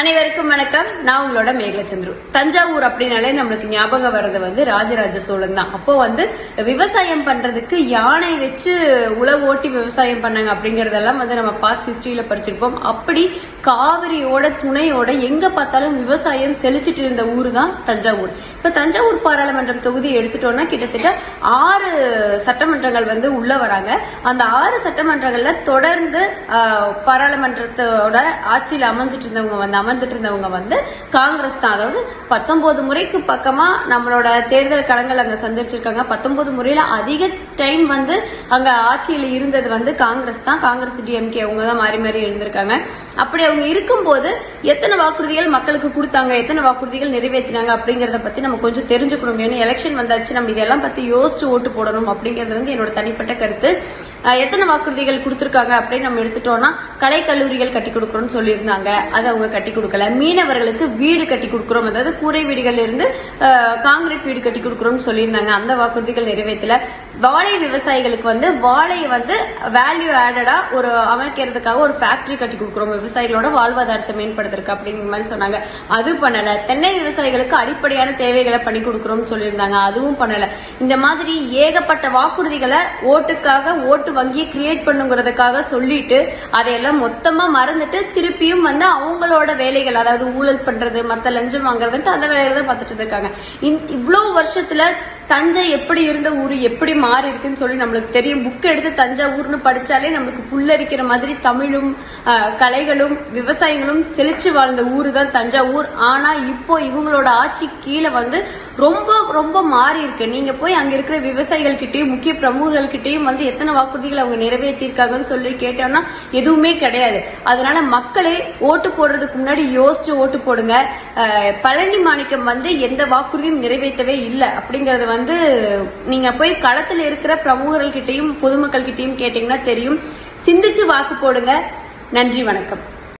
அனைவருக்கும் வணக்கம். நான் உங்களோட மேகலச்சந்திரு. தஞ்சாவூர் அப்படின்னாலே நம்மளுக்கு ஞாபகம் வர்றது வந்து ராஜராஜ சோழன் தான். அப்போ வந்து விவசாயம் பண்றதுக்கு யானை வச்சு உழவு ஓட்டி விவசாயம் பண்ணாங்க அப்படிங்கறதெல்லாம் வந்து நம்ம பாஸ்ட் ஹிஸ்டரியில படிச்சிருப்போம். அப்படி காவிரியோட துணையோட எங்க பார்த்தாலும் விவசாயம் செழிச்சிட்டு இருந்த ஊரு தான் தஞ்சாவூர். இப்ப தஞ்சாவூர் பாராளுமன்றம் தொகுதி எடுத்துட்டோம்னா கிட்டத்தட்ட ஆறு சட்டமன்றங்கள் வந்து உள்ள வராங்க. அந்த ஆறு சட்டமன்றங்கள்ல தொடர்ந்து பாராளுமன்றத்தோட ஆட்சியில் அமைஞ்சிட்டு இருந்தவங்க வந்து அமர்ந்துட்டு இருந்தவங்க வந்து காங்கிரஸ் தான். அதாவது பத்தொன்பது முறைக்கு பக்கமா நம்மளோட தேர்தல் களங்கள் அங்க சந்திச்சிருக்காங்க. பத்தொன்பது முறையில அதிக டைம் வந்து அங்க ஆட்சியில் இருந்தது வந்து காங்கிரஸ் தான். காங்கிரஸ் டிஎம்கே அவங்க தான் மாறி மாறி இருந்திருக்காங்க அப்படி அவங்க இருக்கும்போது எத்தனை வாக்குறுதிகள் மக்களுக்கு கொடுத்தாங்க? எத்தனை வாக்குறுதிகள் நிறைவேற்றினாங்க? அப்படிங்கறத பத்தி நம்ம கொஞ்சம் தெரிஞ்சுக்கணும். ஏன்னா எலெக்ஷன் வந்தாச்சு. நம்ம இதெல்லாம் பத்தி யோசிச்சு ஓட்டு போடணும் அப்படிங்கிறது வந்து என்னோட தனிப்பட்ட கருத்து. எத்தனை வாக்குறுதிகள் கொடுத்துருக்காங்க அப்படின்னு நம்ம எடுத்துட்டோம்னா கலை கல்லூரிகள் கட்டி கொடுக்குறோம்னு சொல்லியிருந்தாங்க. அதை அவங்க கட்டி கொடுக்கல. மீனவர்களுக்கு வீடு கட்டி கொடுக்குறோம். அதாவது கூரை வீடுகள்ல இருந்து காங்கிரீட் வீடு கட்டி கொடுக்குறோம்னு சொல்லியிருந்தாங்க. அந்த வாக்குறுதிகள் நிறைவேற்றல. வாழை விவசாயிகளுக்கு வந்து வாழையை வந்து வேல்யூ ஆடடா ஒரு அமைக்கிறதுக்காக ஒரு ஃபேக்டரி கட்டி கொடுக்குறோம். விவசாயிகளோட வாழ்வாதாரத்தை மேம்படுத்துறதுக்கு அப்படிங்கிற மாதிரி சொன்னாங்க. அது பண்ணல. தென்னை விவசாயிகளுக்கு அடிப்படையான தேவைகளை பண்ணி கொடுக்குறோம்னு சொல்லியிருந்தாங்க. அதுவும் பண்ணல. இந்த மாதிரி ஏகப்பட்ட வாக்குறுதிகளை ஓட்டுக்காக ஓட்டு வங்கியை கிரியேட் பண்ணுங்கிறதுக்காக சொல்லிட்டு அதையெல்லாம் மொத்தமா மறந்துட்டு திருப்பியும் வந்து அவங்களோட வேலைகள் அதாவது ஊழல் பண்றது மத்த லஞ்சம் வாங்குறதுன்ட்டு அந்த வேலைகளை தான் பார்த்துட்டு இருக்காங்க இந்த- இவ்வளவு வருஷத்துல தஞ்சை எப்படி இருந்த ஊர் எப்படி மாறி இருக்குன்னு சொல்லி நம்மளுக்கு தெரியும். புக் எடுத்து தஞ்சாவூர்னு படித்தாலே நம்மளுக்கு புல்லரிக்கிற மாதிரி தமிழும் கலைகளும் விவசாயிகளும் செழிச்சு வாழ்ந்த ஊரு தான் தஞ்சாவூர். ஆனால் இப்போ இவங்களோட ஆட்சி கீழே வந்து ரொம்ப ரொம்ப மாறி இருக்கு. நீங்கள் போய் அங்கே இருக்கிற விவசாயிகள் கிட்டேயும் முக்கிய பிரமுகர்கள்கிட்டேயும் வந்து எத்தனை வாக்குறுதிகள் அவங்க நிறைவேற்றியிருக்காங்கன்னு சொல்லி கேட்டோம்னா எதுவுமே கிடையாது. அதனால மக்களே ஓட்டு போடுறதுக்கு முன்னாடி யோசிச்சு ஓட்டு போடுங்க. பழனி மாணிக்கம் வந்து எந்த வாக்குறுதியும் நிறைவேற்றவே இல்லை அப்படிங்கறது வந்து நீங்க போய் களத்தில் இருக்கிற பிரமுகர்கள் கிட்டயும் பொதுமக்கள் கிட்டயும் கேட்டீங்கன்னா தெரியும். சிந்திச்சு வாக்கு போடுங்க. நன்றி வணக்கம்.